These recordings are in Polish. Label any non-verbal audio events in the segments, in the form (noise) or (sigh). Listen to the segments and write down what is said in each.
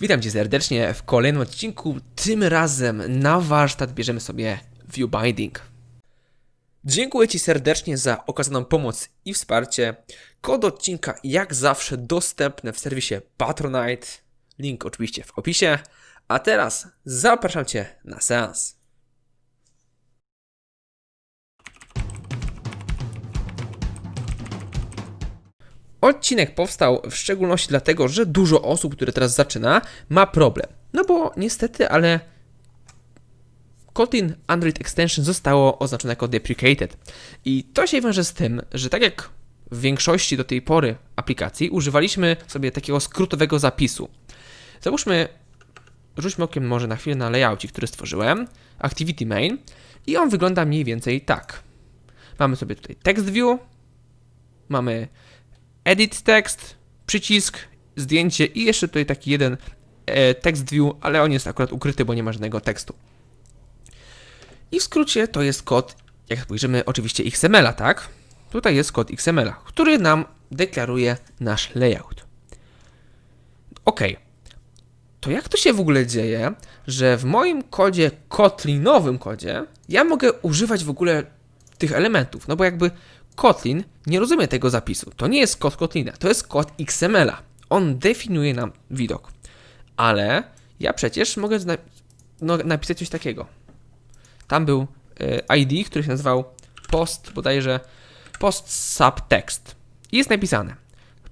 Witam Cię serdecznie w kolejnym odcinku. Tym razem na warsztat bierzemy sobie View Binding. Dziękuję Ci serdecznie za okazaną pomoc i wsparcie. Kod odcinka jak zawsze dostępny w serwisie Patronite. Link oczywiście w opisie. A teraz zapraszam Cię na seans. Odcinek powstał w szczególności dlatego, że dużo osób, które teraz zaczyna, ma problem. No bo niestety, ale Kotlin Android Extension zostało oznaczone jako deprecated. I to się wiąże z tym, że tak jak w większości do tej pory aplikacji, używaliśmy sobie takiego skrótowego zapisu. Załóżmy, rzućmy okiem może na chwilę na layoutie, który stworzyłem, Activity Main, i on wygląda mniej więcej tak. Mamy sobie tutaj text view, mamy edit text, przycisk, zdjęcie i jeszcze tutaj taki jeden e, text view, ale on jest akurat ukryty, bo nie ma żadnego tekstu. I w skrócie to jest kod, jak spojrzymy, oczywiście XML-a, tak? Tutaj jest kod XML-a, który nam deklaruje nasz layout. Ok. To jak to się w ogóle dzieje, że w moim kodzie Kotlinowym kodzie ja mogę używać w ogóle tych elementów? No bo jakby Kotlin nie rozumie tego zapisu. To nie jest kod Kotlina, to jest kod XML-a. On definiuje nam widok. Ale ja przecież mogę no, napisać coś takiego. Tam był e, ID, który się nazywał post, bodajże post subtext. I jest napisane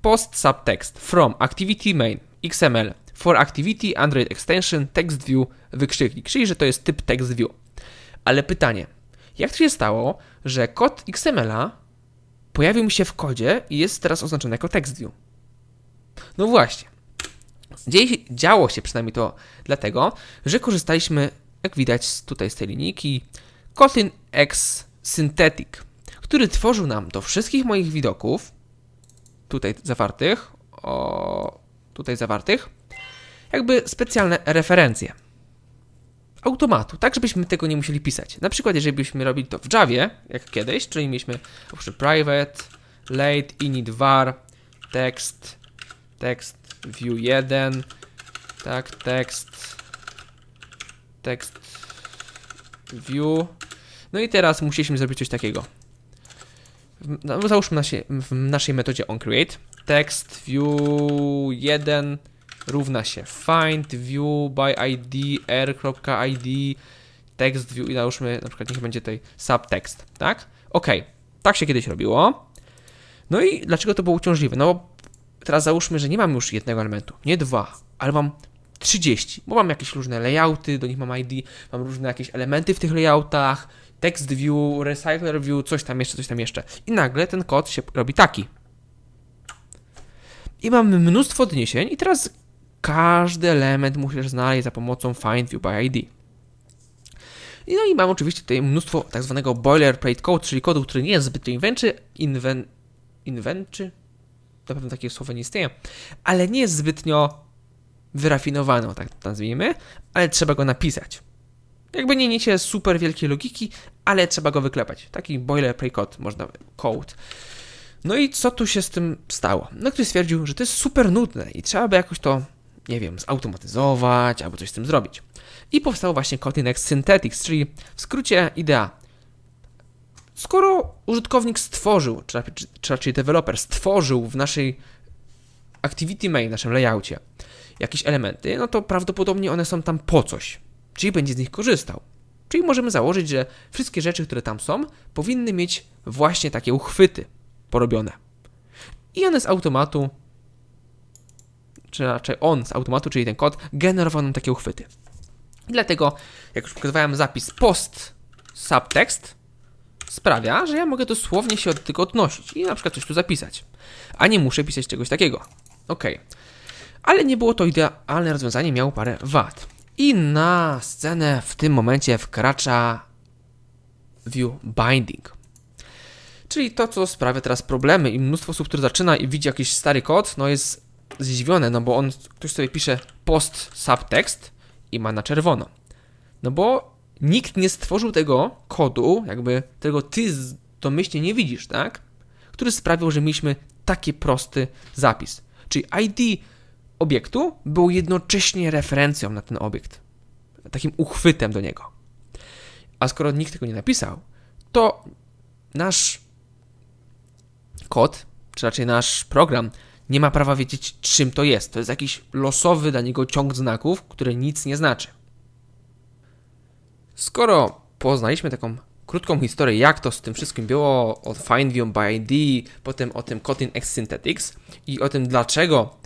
post subtext from activity main XML for activity Android extension text view wykrzyknik, czyli że to jest typ text view. Ale pytanie, jak to się stało, że kod XML-a pojawił mi się w kodzie i jest teraz oznaczony jako text view? No właśnie. Dzieje, działo się przynajmniej to dlatego, że korzystaliśmy, jak widać tutaj z tej linijki, Kotlin X Synthetic, który tworzył nam do wszystkich moich widoków, tutaj zawartych, o, tutaj zawartych, jakby specjalne referencje automatu, tak żebyśmy tego nie musieli pisać. Na przykład, jeżeli byśmy robili to w Javie, jak kiedyś, czyli mieliśmy option private, late, init var, text, text, view 1, tak, text, text, view. No i teraz musieliśmy zrobić coś takiego. No, załóżmy w naszej metodzie onCreate text view 1 równa się find view by id r.id text view i załóżmy na przykład niech będzie tutaj subtext, tak? Ok, tak się kiedyś robiło. No i dlaczego to było uciążliwe? No bo teraz załóżmy, że nie mam już jednego elementu, nie dwa, ale mam 30, bo mam jakieś różne layouty, do nich mam ID, mam różne jakieś elementy w tych layoutach, text view, recycler view, coś tam jeszcze, coś tam jeszcze. I nagle ten kod się robi taki. I mamy mnóstwo odniesień i teraz każdy element musisz znaleźć za pomocą find view by ID. No i mam oczywiście tutaj mnóstwo tak zwanego boilerplate code, czyli kodu, który nie jest zbytnio inwenczy, inwen, inwenczy, na pewno takie słowo nie istnieje, ale nie jest zbytnio wyrafinowany, tak to nazwijmy, ale trzeba go napisać. Jakby nie niesie super wielkiej logiki, ale trzeba go wyklepać. Taki boilerplate code, można code. No i co tu się z tym stało? No ktoś stwierdził, że to jest super nudne i trzeba by jakoś to, nie wiem, zautomatyzować albo coś z tym zrobić. I powstał właśnie Kotlin X Synthetics, czyli w skrócie idea. Skoro użytkownik stworzył, czy czy raczej deweloper stworzył w naszej activity main, naszym layoutie, jakieś elementy, no to prawdopodobnie one są tam po coś, czyli będzie z nich korzystał. Czyli możemy założyć, że wszystkie rzeczy, które tam są, powinny mieć właśnie takie uchwyty porobione. I one z automatu, czy raczej on z automatu, czyli ten kod, generował nam takie uchwyty. Dlatego, jak już pokazywałem zapis post subtext, sprawia, że ja mogę dosłownie się od tego odnosić i na przykład coś tu zapisać. A nie muszę pisać czegoś takiego. Ok. Ale nie było to idealne rozwiązanie, miało parę wad. I na scenę w tym momencie wkracza view binding. Czyli to, co sprawia teraz problemy i mnóstwo osób, które zaczyna i widzi jakiś stary kod, no jest zdziwione, no bo on, ktoś sobie pisze post subtext i ma na czerwono. No bo nikt nie stworzył tego kodu, jakby tego ty domyślnie nie widzisz, tak? Który sprawił, że mieliśmy taki prosty zapis. Czyli ID obiektu było jednocześnie referencją na ten obiekt, takim uchwytem do niego. A skoro nikt tego nie napisał, to nasz kod, czy raczej nasz program, nie ma prawa wiedzieć, czym to jest. To jest jakiś losowy dla niego ciąg znaków, który nic nie znaczy. Skoro poznaliśmy taką krótką historię, jak to z tym wszystkim było, od FindView by ID, potem o tym Kotlin X Synthetics i o tym, dlaczego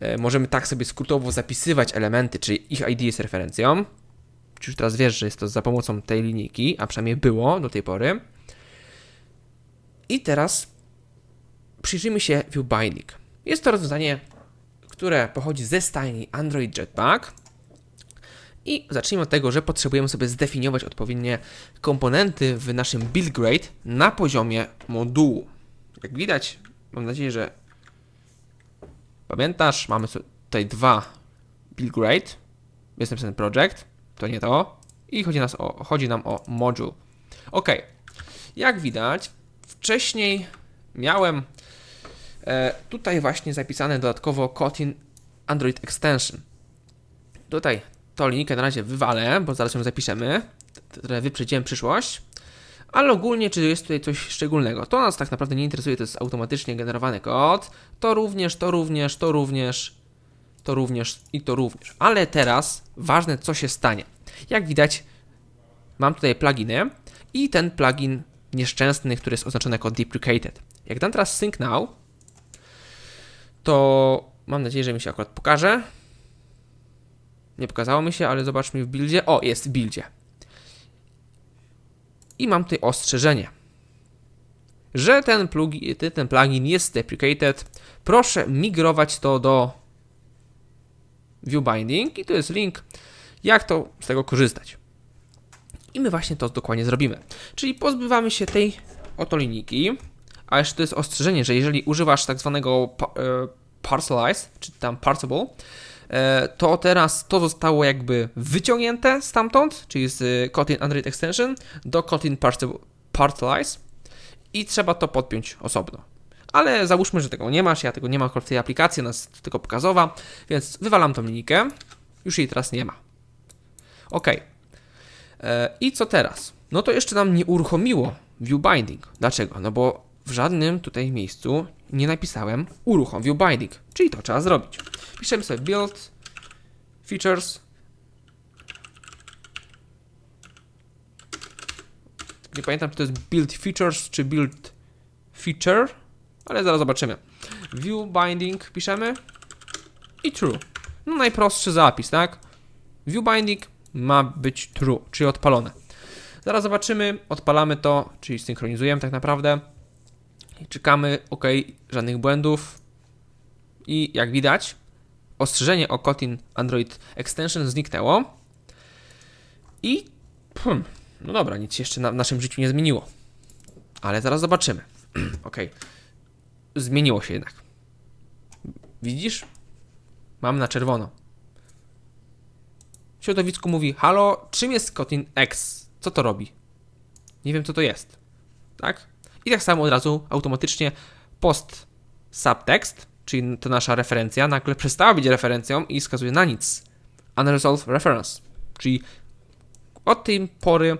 e, możemy tak sobie skrótowo zapisywać elementy, czyli ich ID jest referencją, czy już teraz wiesz, że jest to za pomocą tej linijki, a przynajmniej było do tej pory. I teraz przyjrzyjmy się ViewBinding. Jest to rozwiązanie, które pochodzi ze stajni Android Jetpack. I zacznijmy od tego, że potrzebujemy sobie zdefiniować odpowiednie komponenty w naszym build grade na poziomie modułu. Jak widać, mam nadzieję, że pamiętasz, mamy tutaj dwa build grade. Jest napisany project, to nie to. I chodzi, nas o, chodzi nam o module. Ok, jak widać, wcześniej miałem tutaj właśnie zapisane dodatkowo Kotlin Android Extension. Tutaj to linijkę na razie wywalę, bo zaraz ją zapiszemy. Trochę wyprzedziłem przyszłość. Ale ogólnie, czy jest tutaj coś szczególnego? To nas tak naprawdę nie interesuje, to jest automatycznie generowany kod. To również, to również, to również, to również i to również. Ale teraz ważne, co się stanie. Jak widać, mam tutaj pluginy i ten plugin nieszczęsny, który jest oznaczony jako deprecated. Jak dam teraz sync now, to mam nadzieję, że mi się akurat pokaże. Nie pokazało mi się, ale zobaczmy w buildzie. O, jest w buildzie. I mam tutaj ostrzeżenie, że ten plugin, ten plugin jest deprecated. Proszę migrować to do ViewBinding i tu jest link, jak to z tego korzystać. I my właśnie to dokładnie zrobimy. Czyli pozbywamy się tej oto linijki, a jeszcze to jest ostrzeżenie, że jeżeli używasz tak zwanego e, parcelize, czy tam parsable, e, to teraz to zostało jakby wyciągnięte stamtąd, czyli z Kotlin Android Extension do Kotlin Parcelize i trzeba to podpiąć osobno. Ale załóżmy, że tego nie masz, ja tego nie mam w tej aplikacji, ona jest tylko pokazowa, więc wywalam tą linijkę, już jej teraz nie ma. Ok. E, I co teraz? No to jeszcze nam nie uruchomiło view binding. Dlaczego? No bo w żadnym tutaj miejscu nie napisałem uruchom view binding, czyli to trzeba zrobić. Piszemy sobie build features nie pamiętam, czy to jest build features, czy build feature, ale zaraz zobaczymy. View binding piszemy i true. No najprostszy zapis, tak? View binding ma być true, czyli odpalone. Zaraz zobaczymy, odpalamy to, czyli synchronizujemy tak naprawdę. Czekamy, ok, żadnych błędów. I jak widać, ostrzeżenie o Kotlin Android Extension zniknęło. I hmm, no dobra, nic się jeszcze na, w naszym życiu nie zmieniło. Ale zaraz zobaczymy. (clears throat) ok, zmieniło się jednak. Widzisz? Mam na czerwono środowisku mówi: Halo, czym jest Kotlin X? Co to robi? Nie wiem, co to jest. Tak? I tak samo od razu automatycznie post subtext, czyli to nasza referencja, nagle przestała być referencją i wskazuje na nic. Unresolved reference, czyli od tej pory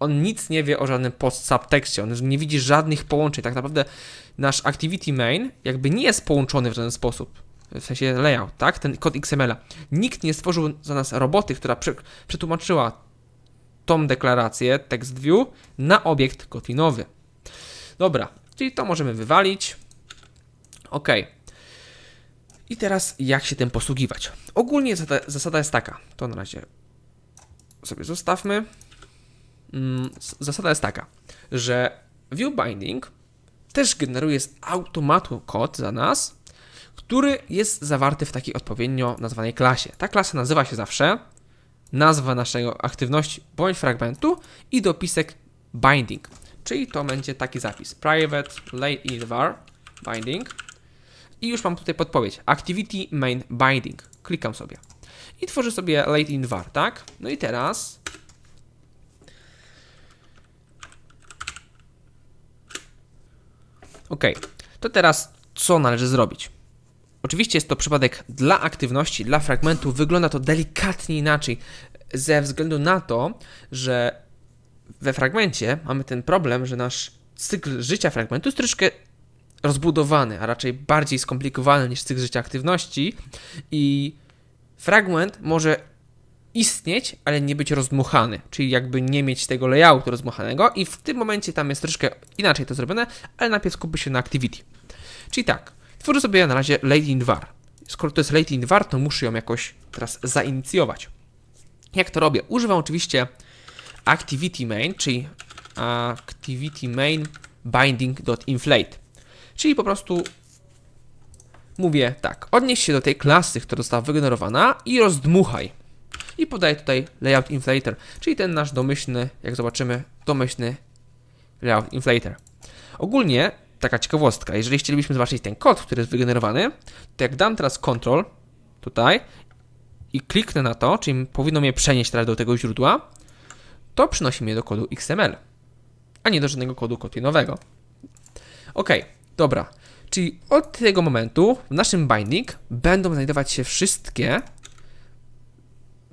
on nic nie wie o żadnym post subtexcie, on nie widzi żadnych połączeń. Tak naprawdę nasz activity main jakby nie jest połączony w żaden sposób w sensie layout, tak? Ten kod XML-a. Nikt nie stworzył za nas roboty, która przetłumaczyła tą deklarację text view na obiekt kotlinowy. Dobra, czyli to możemy wywalić. OK. I teraz jak się tym posługiwać? Ogólnie zasada, jest taka. To na razie sobie zostawmy. Mm, zasada jest taka, że view binding też generuje z automatu kod za nas, który jest zawarty w takiej odpowiednio nazwanej klasie. Ta klasa nazywa się zawsze nazwa naszej aktywności bądź fragmentu i dopisek binding, czyli to będzie taki zapis private late var binding i już mam tutaj podpowiedź activity main binding. Klikam sobie i tworzę sobie late in var, tak? No i teraz OK, to teraz co należy zrobić? Oczywiście jest to przypadek dla aktywności, dla fragmentu, wygląda to delikatnie inaczej, ze względu na to, że we fragmencie mamy ten problem, że nasz cykl życia fragmentu jest troszeczkę rozbudowany, a raczej bardziej skomplikowany niż cykl życia aktywności i fragment może istnieć, ale nie być rozdmuchany, czyli jakby nie mieć tego layoutu rozdmuchanego i w tym momencie tam jest troszeczkę inaczej to zrobione, ale najpierw skupmy się na activity. Czyli tak, tworzę sobie na razie latent var. Skoro to jest latent var, to muszę ją jakoś teraz zainicjować. Jak to robię? Używam oczywiście activity main, czyli activity main binding.inflate. Czyli po prostu mówię tak, odnieś się do tej klasy, która została wygenerowana i rozdmuchaj. I podaję tutaj layout inflator, czyli ten nasz domyślny, jak zobaczymy, domyślny layout inflator. Ogólnie, taka ciekawostka, jeżeli chcielibyśmy zobaczyć ten kod, który jest wygenerowany, to jak dam teraz control tutaj i kliknę na to, czyli powinno mnie przenieść teraz do tego źródła, to przynosi mnie do kodu XML, a nie do żadnego kodu kotinowego. Ok, dobra. Czyli od tego momentu w naszym binding będą znajdować się wszystkie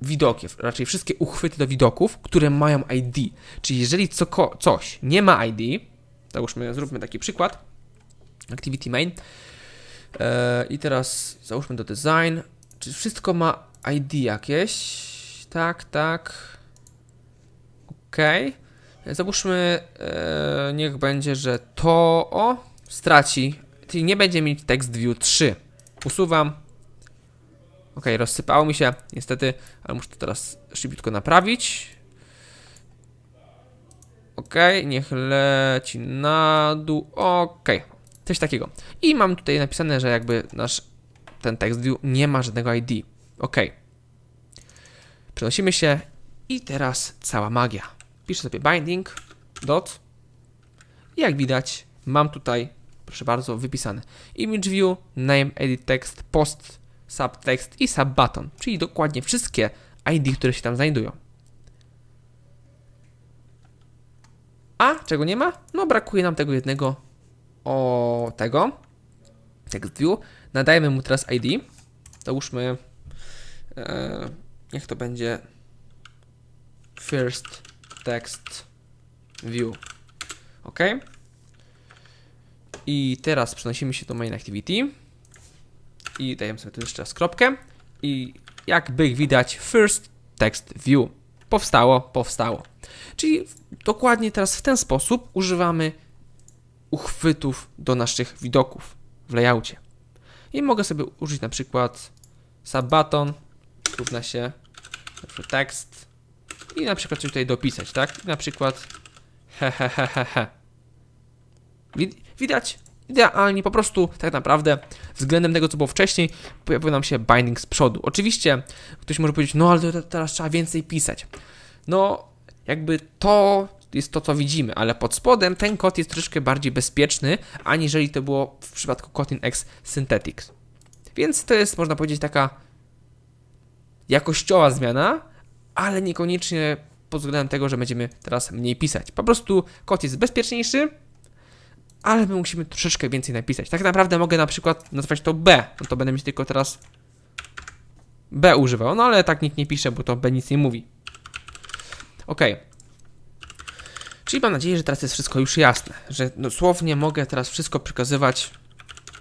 widoki, raczej wszystkie uchwyty do widoków, które mają ID. Czyli jeżeli co, coś nie ma ID, załóżmy, zróbmy taki przykład, activity main e, i teraz załóżmy do design, czy wszystko ma ID jakieś? Tak, tak. Ok. Załóżmy, e, niech będzie, że to o straci, czyli nie będzie mieć text view 3. Usuwam. Ok, rozsypało mi się, niestety, ale muszę to teraz szybciutko naprawić. Ok, niech leci na dół. Ok, coś takiego. I mam tutaj napisane, że jakby nasz ten text view nie ma żadnego ID. Ok. Przenosimy się i teraz cała magia. Piszę sobie binding dot i jak widać mam tutaj, proszę bardzo, wypisane image view, name, edit text, post, subtext i subbutton, czyli dokładnie wszystkie ID, które się tam znajdują. A czego nie ma? No brakuje nam tego jednego o tego text view. Nadajemy mu teraz ID. Załóżmy e, niech to będzie first text view. OK. I teraz przenosimy się do main activity i dajemy sobie tu jeszcze raz kropkę i jakby widać first text view powstało, powstało. Czyli dokładnie teraz w ten sposób używamy uchwytów do naszych widoków w layoutie. I mogę sobie użyć na przykład subbutton równa się tekst i na przykład coś tutaj dopisać, tak? Na przykład hehehehe. Widać idealnie, po prostu tak naprawdę względem tego, co było wcześniej, pojawił nam się binding z przodu. Oczywiście ktoś może powiedzieć, no ale teraz trzeba więcej pisać. No, jakby to jest to, co widzimy, ale pod spodem ten kod jest troszeczkę bardziej bezpieczny, aniżeli to było w przypadku Kotlin X Synthetics. Więc to jest, można powiedzieć, taka jakościowa zmiana, ale niekoniecznie pod względem tego, że będziemy teraz mniej pisać. Po prostu kod jest bezpieczniejszy, ale my musimy troszeczkę więcej napisać. Tak naprawdę mogę na przykład nazwać to B, no to będę mieć tylko teraz B używał, no ale tak nikt nie pisze, bo to B nic nie mówi. Ok. Czyli mam nadzieję, że teraz jest wszystko już jasne, że dosłownie mogę teraz wszystko przekazywać,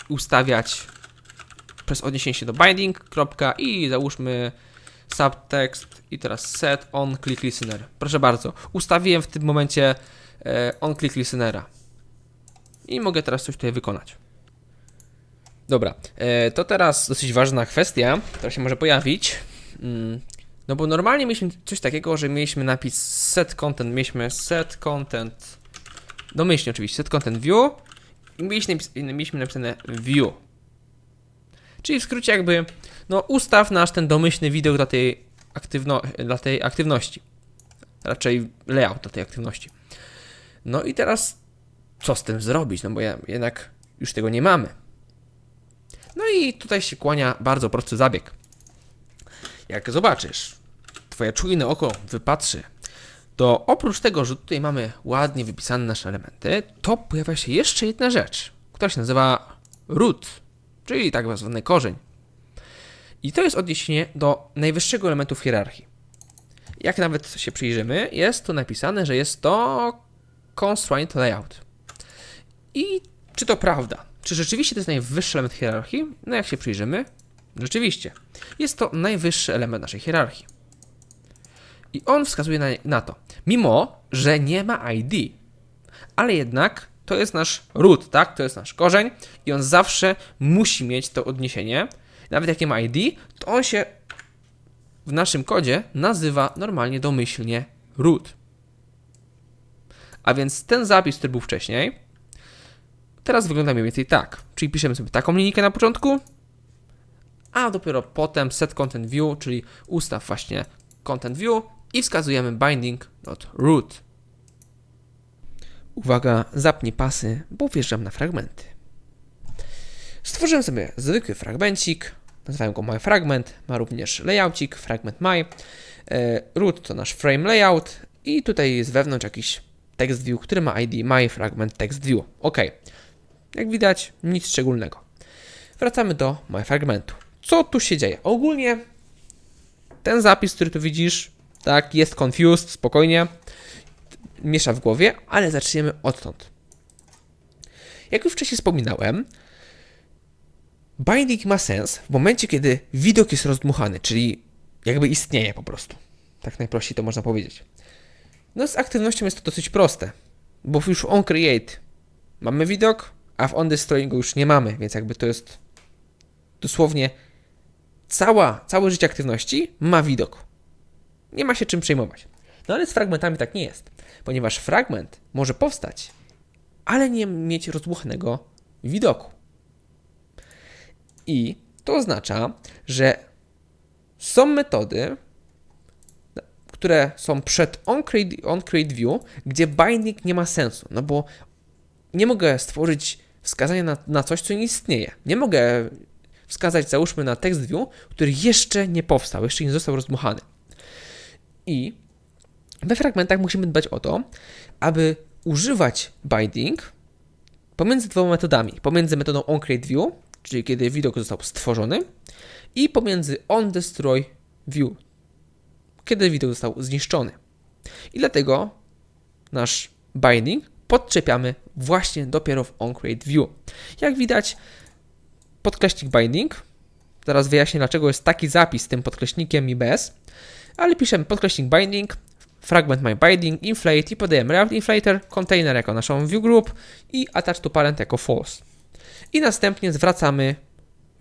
ustawiać przez odniesienie się do binding, kropka i załóżmy subtext i teraz set on click listener. Proszę bardzo, ustawiłem w tym momencie e, on click listenera i mogę teraz coś tutaj wykonać. Dobra, e, to teraz dosyć ważna kwestia, która się może pojawić. Mm, no bo normalnie mieliśmy coś takiego, że mieliśmy napis set content, mieliśmy set content, domyślnie oczywiście, set content view i mieliśmy, mieliśmy napisane view. Czyli w skrócie jakby, no ustaw nasz ten domyślny widok dla tej, aktywno, dla tej aktywności. Raczej layout dla tej aktywności. No i teraz co z tym zrobić? No bo ja, jednak już tego nie mamy. No i tutaj się kłania bardzo prosty zabieg. Jak zobaczysz, twoje czujne oko wypatrzy, to oprócz tego, że tutaj mamy ładnie wypisane nasze elementy, to pojawia się jeszcze jedna rzecz, która się nazywa root czyli tak zwany korzeń. I to jest odniesienie do najwyższego elementu w hierarchii. Jak nawet się przyjrzymy, jest tu napisane, że jest to constraint layout. I czy to prawda? Czy rzeczywiście to jest najwyższy element hierarchii? No jak się przyjrzymy, rzeczywiście. Jest to najwyższy element naszej hierarchii. I on wskazuje na, na to, mimo że nie ma ID, ale jednak to jest nasz root, tak? To jest nasz korzeń i on zawsze musi mieć to odniesienie. Nawet jak nie ma ID, to on się w naszym kodzie nazywa normalnie domyślnie root. A więc ten zapis, który był wcześniej, teraz wygląda mniej więcej tak. Czyli piszemy sobie taką linijkę na początku, a dopiero potem set content view, czyli ustaw właśnie content view i wskazujemy binding.root. Uwaga, zapnij pasy, bo wjeżdżam na fragmenty. Stworzyłem sobie zwykły fragmencik, nazywam go myFragment, ma również layoutik, fragment my. E, root to nasz frame layout i tutaj jest wewnątrz jakiś text view, który ma ID myFragment text view. OK. Jak widać, nic szczególnego. Wracamy do myFragmentu. Co tu się dzieje? Ogólnie ten zapis, który tu widzisz, tak, jest confused, spokojnie, miesza w głowie, ale zaczniemy odtąd. Jak już wcześniej wspominałem, binding ma sens w momencie, kiedy widok jest rozdmuchany, czyli jakby istnieje po prostu. Tak najprościej to można powiedzieć. No z aktywnością jest to dosyć proste, bo już w onCreate mamy widok, a w onDestroy go już nie mamy, więc jakby to jest dosłownie cała, całe życie aktywności ma widok. Nie ma się czym przejmować. No ale z fragmentami tak nie jest, ponieważ fragment może powstać, ale nie mieć rozdmuchanego widoku. I to oznacza, że są metody, które są przed onCreate, onCreate View, gdzie binding nie ma sensu, no bo nie mogę stworzyć wskazania na, na coś, co nie istnieje. Nie mogę wskazać, załóżmy, na text view, który jeszcze nie powstał, jeszcze nie został rozdmuchany. I we fragmentach musimy dbać o to, aby używać binding pomiędzy dwoma metodami. Pomiędzy metodą onCreateView, czyli kiedy widok został stworzony, i pomiędzy onDestroyView, kiedy widok został zniszczony. I dlatego nasz binding podczepiamy właśnie dopiero w onCreateView. Jak widać, podkreśnik binding, zaraz wyjaśnię dlaczego jest taki zapis z tym podkreśnikiem i bez, ale piszemy podkreśnik binding, fragment my binding, inflate i podajemy React Inflator, container jako naszą view group i attach to parent jako false. I następnie zwracamy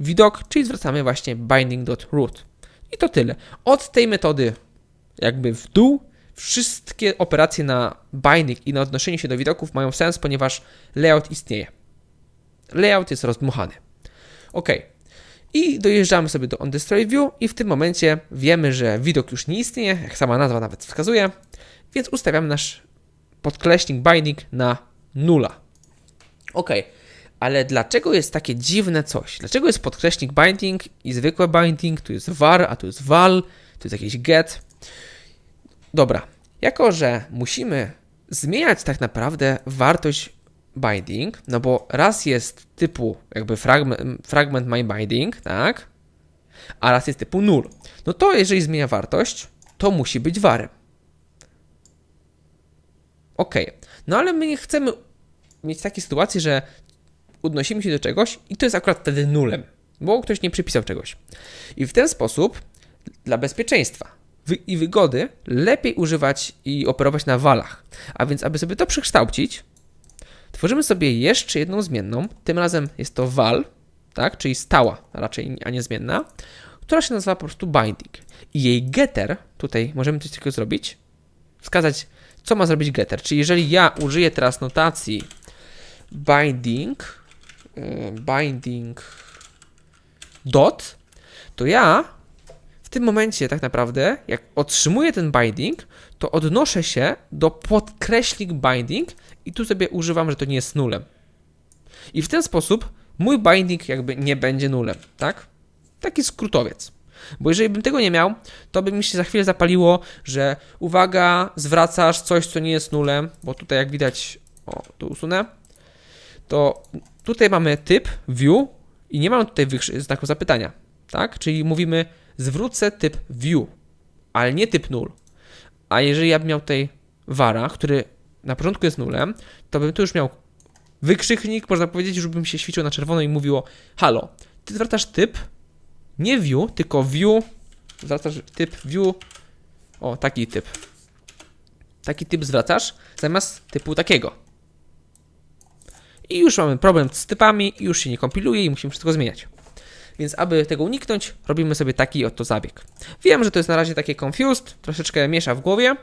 widok, czyli zwracamy właśnie binding.root. I to tyle. Od tej metody jakby w dół wszystkie operacje na binding i na odnoszenie się do widoków mają sens, ponieważ layout istnieje. Layout jest rozdmuchany. OK. I dojeżdżamy sobie do onDestroyView i w tym momencie wiemy, że widok już nie istnieje, jak sama nazwa nawet wskazuje, więc ustawiamy nasz podkreśnik binding na nula. OK. Ale dlaczego jest takie dziwne coś? Dlaczego jest podkreśnik binding i zwykłe binding? Tu jest var, a tu jest val, tu jest jakiś get. Dobra, jako że musimy zmieniać tak naprawdę wartość binding, no bo raz jest typu jakby fragment, fragment my binding, tak? A raz jest typu null. No to jeżeli zmienia wartość, to musi być warem. Ok, no ale my nie chcemy mieć takiej sytuacji, że odnosimy się do czegoś i to jest akurat wtedy nulem, bo ktoś nie przypisał czegoś. I w ten sposób, dla bezpieczeństwa i wygody, lepiej używać i operować na walach. A więc, aby sobie to przekształcić, Tworzymy sobie jeszcze jedną zmienną, tym razem jest to val, tak, czyli stała raczej, a nie zmienna, która się nazywa po prostu binding. I jej getter, tutaj możemy coś takiego zrobić, wskazać, co ma zrobić getter. Czyli jeżeli ja użyję teraz notacji binding, yy, binding dot, to ja w tym momencie tak naprawdę, jak otrzymuję ten binding, to odnoszę się do podkreśnik binding i tu sobie używam, że to nie jest nulem. I w ten sposób mój binding jakby nie będzie nulem, tak? Taki skrótowiec. Bo jeżeli bym tego nie miał, to by mi się za chwilę zapaliło, że uwaga, zwracasz coś, co nie jest nulem, bo tutaj jak widać, o, tu usunę, to tutaj mamy typ view I nie mam tutaj znaku zapytania, tak? Czyli mówimy zwrócę typ view, ale nie typ null. A jeżeli ja bym miał tutaj vara, który na początku jest nulem, to bym tu już miał wykrzyknik, można powiedzieć, żebym się świecił na czerwono i mówiło halo, ty zwracasz typ, nie view, tylko view, zwracasz typ view, o, taki typ. Taki typ zwracasz zamiast typu takiego. I już mamy problem z typami, już się nie kompiluje i musimy wszystko zmieniać. Więc aby tego uniknąć, robimy sobie taki oto zabieg. Wiem, że to jest na razie takie confused, troszeczkę miesza w głowie,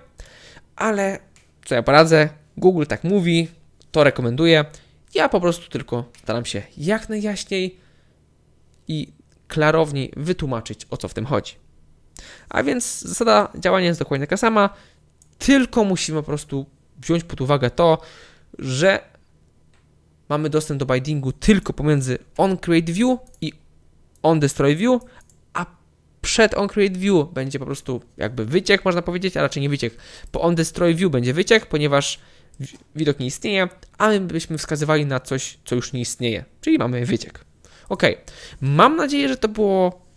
ale co ja poradzę, Google tak mówi, to rekomenduję. Ja po prostu tylko staram się jak najjaśniej i klarowniej wytłumaczyć, o co w tym chodzi. A więc zasada działania jest dokładnie taka sama, tylko musimy po prostu wziąć pod uwagę to, że mamy dostęp do bindingu tylko pomiędzy onCreateView i onDestroyView, a przed onCreateView będzie po prostu jakby wyciek, można powiedzieć, a raczej nie wyciek. Po onDestroyView będzie wyciek, ponieważ wi- widok nie istnieje, a my byśmy wskazywali na coś, co już nie istnieje, czyli mamy wyciek. Ok, mam nadzieję, że to było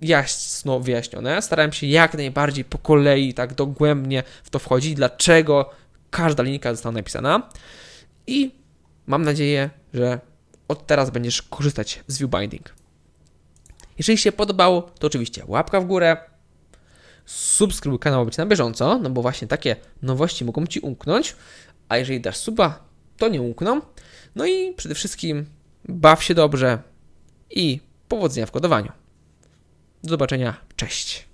jasno wyjaśnione. Starałem się jak najbardziej po kolei, tak dogłębnie w to wchodzić, dlaczego każda linijka została napisana. I mam nadzieję, że od teraz będziesz korzystać z ViewBinding. Jeżeli się podobało, to oczywiście łapka w górę, subskrybuj kanał, aby być na bieżąco, no bo właśnie takie nowości mogą Ci umknąć, a jeżeli dasz suba, to nie umkną. No i przede wszystkim baw się dobrze i powodzenia w kodowaniu. Do zobaczenia, cześć.